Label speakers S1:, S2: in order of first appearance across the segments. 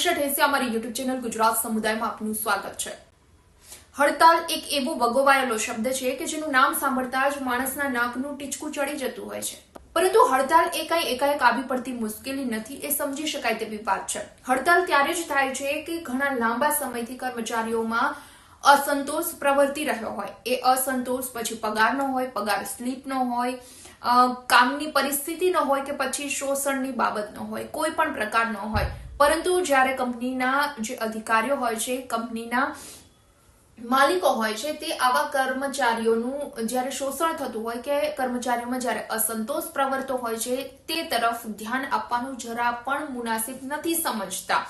S1: સમીક્ષા ઠેસિયા અમારી YouTube channel Gujarat સમુદાયમાં આપનું સ્વાગત છે. હડતાલ એક એવો વગોવાયેલો શબ્દ છે કે જેનું નામ સાંભળતા જ માણસના નાકનું ટીચકું ચડી જતું હોય છે. પરંતુ હડતાલ એ કઈ એકાએક આવી પડતી મુશ્કેલી નથી એ સમજી શકાય તેવી વાત છે. હડતાલ ત્યારે જ થાય છે કે ઘણા લાંબા સમયથી કર્મચારીઓમાં અસંતોષ પ્રવર્તી રહ્યો હોય. એ અસંતોષ પછી પગારનો હોય, પગાર સ્લીપનો હોય કામની પરિસ્થિતિનો હોય કે પછી શોષણની બાબતનો હોય, કોઈ પણ પ્રકારનો હોય. પરંતુ જ્યારે કંપનીના જે અધિકારીઓ હોય છે, કંપનીના માલિકો હોય છે, તે આવા કર્મચારીઓનું જ્યારે શોષણ થતું હોય કે કર્મચારીઓમાં જ્યારે અસંતોષ પ્રવર્તો હોય છે, તે તરફ ધ્યાન આપવાનું જરા પણ મુનાસિબ નથી સમજતા.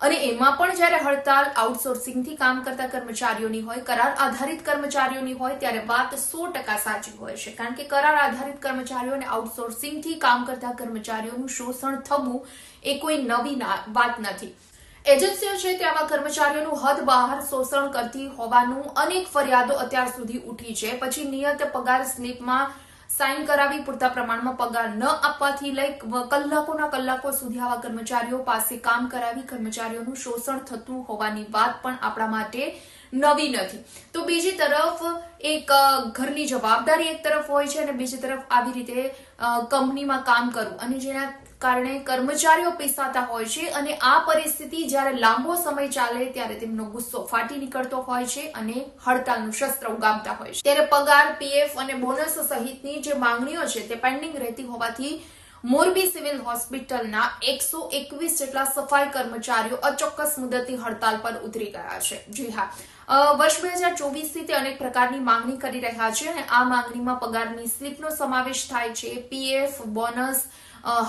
S1: અને એમાં પણ જ્યારે હડતાલ આઉટસોર્સિંગથી કામ કરતા કર્મચારીઓની હોય, કરાર આધારિત કર્મચારીઓની હોય, ત્યારે વાત સો ટકા સાચી હોય છે. કારણ કે કરાર આધારિત કર્મચારીઓ અને આઉટસોર્સિંગથી કામ કરતા કર્મચારીઓનું શોષણ થવું એ કોઈ નવી વાત નથી. એજન્સીઓ છે તે આવા કર્મચારીઓનું હદ બહાર શોષણ કરતી હોવાનું અનેક ફરિયાદો અત્યાર સુધી ઉઠી છે. પછી નિયત પગાર સ્લીપમાં સાઇન કરાવી પૂરતા પ્રમાણમાં પગાર ન આપવાથી લઈ કલાકોના કલાકો સુધી આવા કર્મચારીઓ પાસે કામ કરાવી કર્મચારીઓનું શોષણ થતું હોવાની વાત પણ આપણા માટે નવી નથી. તો બીજી તરફ એક ઘરની જવાબદારી એક તરફ હોય છે અને બીજી તરફ આવી રીતે કંપનીમાં કામ કરવું. અને જેના કારણે કર્મચારીઓ પીસાતા હોય છે અને આ પરિસ્થિતિ જ્યારે લાંબો સમય ચાલે ત્યારે તેમનો ગુસ્સો ફાટી નીકળતો હોય છે અને હડતાલનું શસ્ત્ર ઉગામતા હોય છે. ત્યારે પગાર, પીએફ અને બોનસ સહિતની જે માંગણીઓ છે તે પેન્ડિંગ રહેતી હોવાથી મોરબી સિવિલ હોસ્પિટલના એકસો એકવીસ જેટલા સફાઈ કર્મચારીઓ અચોક્કસ મુદતની હડતાલ પર ઉતરી ગયા છે. જી હા. વર્ષ બે હજાર ચોવીસથી તે અનેક પ્રકારની માંગણી કરી રહ્યા છે અને આ માંગણીમાં પગારની સ્લીપનો સમાવેશ થાય છે, પીએફ, બોનસ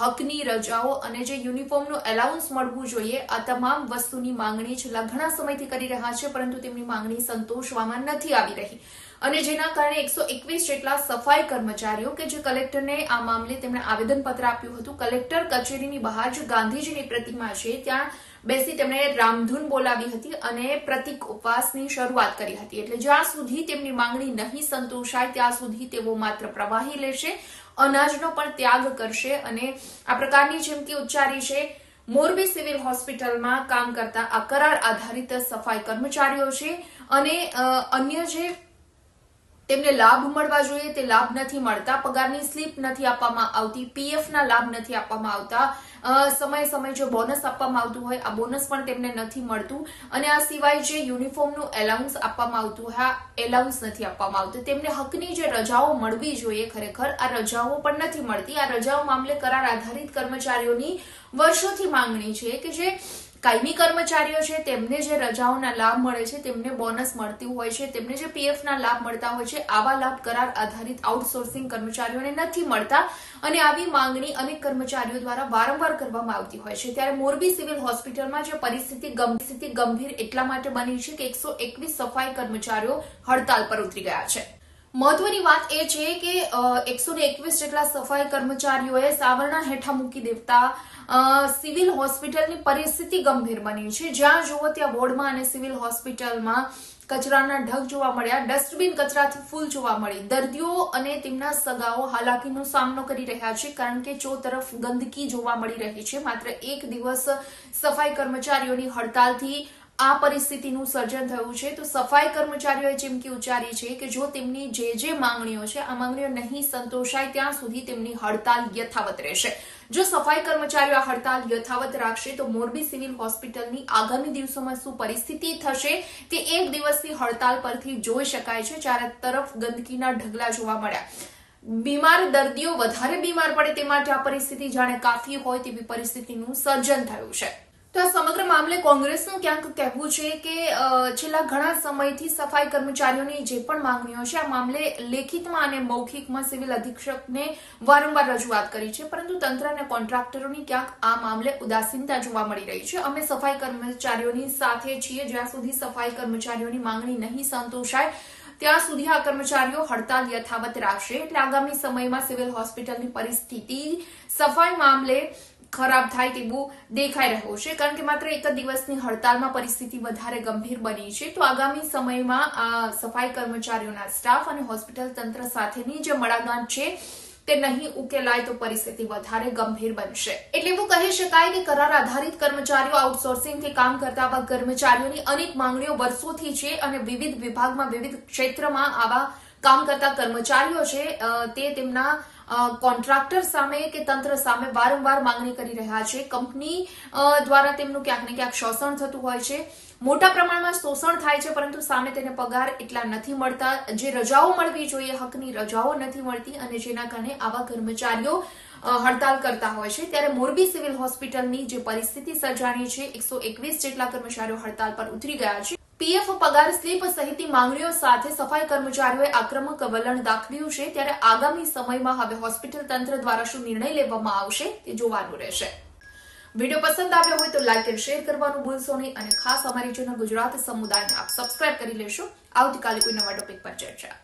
S1: હકની રજાઓ અને જે યુનિફોર્મનું એલાઉન્સ મળવું જોઈએ, આ તમામ વસ્તુની માંગણી છેલ્લા ઘણા સમયથી કરી રહ્યા છે, પરંતુ તેમની માંગણી સંતોષવામાં નથી આવી રહી. અને જેના કારણે એકસો એકવીસ જેટલા સફાઈ કર્મચારીઓ કે જે કલેક્ટરને આ મામલે તેમણે આવેદનપત્ર આપ્યું હતું, કલેક્ટર કચેરીની બહાર જે ગાંધીજીની પ્રતિમા છે, ત્યાં બેસી તેમણે રામધૂન બોલાવી હતી અને પ્રતિક ઉપવાસની શરૂઆત કરી હતી. એટલે જ્યાં સુધી તેમની માંગણી નહીં સંતોષાય, ત્યાં સુધી તેઓ માત્ર પ્રવાહી લેશે, અનાજનો પણ ત્યાગ કરશે અને આ પ્રકારની જેમકી ઉચ્ચારી છે, મોરબી સિવિલ હોસ્પિટલમાં કામ કરતા આ કરાર આધારિત સફાઈ કર્મચારીઓ છે અને અન્ય જે તેમને લાભ મળવા જોઈએ. તે લાભ નથી મળતા. પગારની સ્લીપ નથી આપવામાં આવતી. પીએફના લાભ નથી આપવામાં આવતા. સમય સમયે જો બોનસ આપવામાં આવતું હોય, આ બોનસ પણ તેમને નથી મળતું. અને આ સિવાય જે યુનિફોર્મનું એલાઉન્સ આપવામાં આવતું હોય, આ એલાઉન્સ નથી આપવામાં આવતું. તેમને હકની જે રજાઓ મળવી જોઈએ ખરેખર, આ રજાઓ પણ નથી મળતી. આ રજાઓ મામલે કરાર આધારિત કર્મચારીઓની વર્ષોથી માંગણી છે કે જે કાયમી કર્મચારીઓ છે, તેમને જે રજાઓના લાભ મળે છે, તેમને બોનસ મળતું હોય છે, તેમને જે પીએફના લાભ મળતા હોય છે, આવા લાભ કરાર આધારિત આઉટસોર્સિંગ કર્મચારીઓને નથી મળતા. અને આવી માંગણી અનેક કર્મચારીઓ દ્વારા વારંવાર કરવામાં આવતી હોય છે. ત્યારે મોરબી સિવિલ હોસ્પિટલમાં જે પરિસ્થિતિ ગંભીર એટલા માટે બની છે કે એકસો સફાઈ કર્મચારીઓ હડતાલ પર ઉતરી ગયા છે. મહત્વની વાત એ છે કે એકસો ને એકવીસ જેટલા સફાઈ કર્મચારીઓએ સાવરણા હેઠા મૂકી દેવતા સિવિલ હોસ્પિટલની પરિસ્થિતિ ગંભીર બની છે. જ્યાં જુઓ ત્યાં વોર્ડમાં અને સિવિલ હોસ્પિટલમાં કચરાના ઢગ જોવા મળ્યા. ડસ્ટબિન કચરાથી ફૂલ જોવા મળી. દર્દીઓ અને તેમના સગાઓ હાલાકીનો સામનો કરી રહ્યા છે, કારણ કે ચો તરફ ગંદકી જોવા મળી રહી છે. માત્ર એક દિવસ સફાઈ કર્મચારીઓની હડતાલથી આ પરિસ્થિતિનું સર્જન થયું છે, તો સફાઈ કર્મચારીઓએ ચીમકી ઉચ્ચારી છે કે જો તેમની જે જે માંગણીઓ છે, આ માંગણીઓ નહીં સંતોષાય, ત્યાં સુધી તેમની હડતાલ યથાવત રહેશે. જો સફાઈ કર્મચારીઓ આ હડતાલ યથાવત રાખશે, તો મોરબી સિવિલ હોસ્પિટલની આગામી દિવસોમાં શું પરિસ્થિતિ થશે, તે એક દિવસની હડતાલ પરથી જોઈ શકાય છે, ચારે તરફ ગંદકીના ઢગલા જોવા મળ્યા. બીમાર દર્દીઓ વધારે બીમાર પડે તે માટે આ પરિસ્થિતિ જાણે કાફી હોય તેવી પરિસ્થિતિનું સર્જન થયું છે. તો સમગ્ર મામલે કોંગ્રેસનું ક્યાંક કહેવું છે કે છેલ્લા ઘણા સમયથી સફાઈ કર્મચારીઓની જે પણ માંગણીઓ છે, આ મામલે લેખિતમાં અને મૌખિકમાં સિવિલ અધિક્ષકને વારંવાર રજૂઆત કરી છે, પરંતુ તંત્ર અને કોન્ટ્રાક્ટરોની ક્યાંક આ મામલે ઉદાસીનતા જોવા મળી રહી છે. અમે સફાઈ કર્મચારીઓની સાથે છીએ, જ્યાં સુધી સફાઈ કર્મચારીઓની માંગણી નહીં સંતોષાય, ત્યાં સુધી આ કર્મચારીઓ હડતાલ યથાવત રાખશે. એટલે આગામી સમયમાં સિવિલ હોસ્પિટલની પરિસ્થિતિ સફાઈ મામલે ખરાબ થાય તેવું દેખાઈ રહ્યું છે. કારણ કે માત્ર એક જ દિવસની હડતાલમાં પરિસ્થિતિ વધારે ગંભીર બની છે. તો આગામી સમયમાં આ સફાઈ કર્મચારીઓના સ્ટાફ અને હોસ્પિટલ તંત્ર સાથેની જે મળાગાંઠ છે તે નહીં ઉકેલાય તો પરિસ્થિતિ વધારે ગંભીર બનશે. એટલે એવું કહી શકાય કે કરાર આધારિત કર્મચારીઓ આઉટસોર્સિંગથી કામ કરતા આવા કર્મચારીઓની અનેક માંગણીઓ વર્ષોથી છે અને વિવિધ વિભાગમાં વિવિધ ક્ષેત્રમાં આવા કામ કરતા કર્મચારીઓ છે તે તેમના કોન્ટ્રાક્ટર સામે કે તંત્ર સામે વારંવાર માંગણી કરી રહ્યા છે. કંપની દ્વારા તેમનું ક્યાંક ને ક્યાંક શોષણ થતું હોય છે. મોટા પ્રમાણમાં શોષણ થાય છે, પરંતુ સામે તેને પગાર એટલા નથી મળતા. જે રજાઓ મળવી જોઈએ, હકની રજાઓ નથી મળતી અને જેના કારણે આવા કર્મચારીઓ હડતાલ કરતા હોય છે. ત્યારે મોરબી સિવિલ હોસ્પિટલની જે પરિસ્થિતિ સર્જાણી છે, એકસો એકવીસ જેટલા કર્મચારીઓ હડતાલ પર ઉતરી ગયા છે. પીએફ પગાર સ્લીપ સહિતની માંગણીઓ સાથે સફાઈ કર્મચારીઓએ આક્રમક વલણ દાખવ્યું છે. ત્યારે આગામી સમયમાં હવે હોસ્પિટલ તંત્ર દ્વારા શું નિર્ણય લેવામાં આવશે તે જોવાનું રહેશે. વીડિયો પસંદ આવ્યો હોય તો લાઈક અને શેર કરવાનું ભૂલશો નહીં અને ખાસ અમારી ચેનલ ગુજરાત સમુદાયને આપ સબસ્ક્રાઇબ કરી લેશો. આવતીકાલે કોઈ નવા ટોપિક પર ચર્ચા.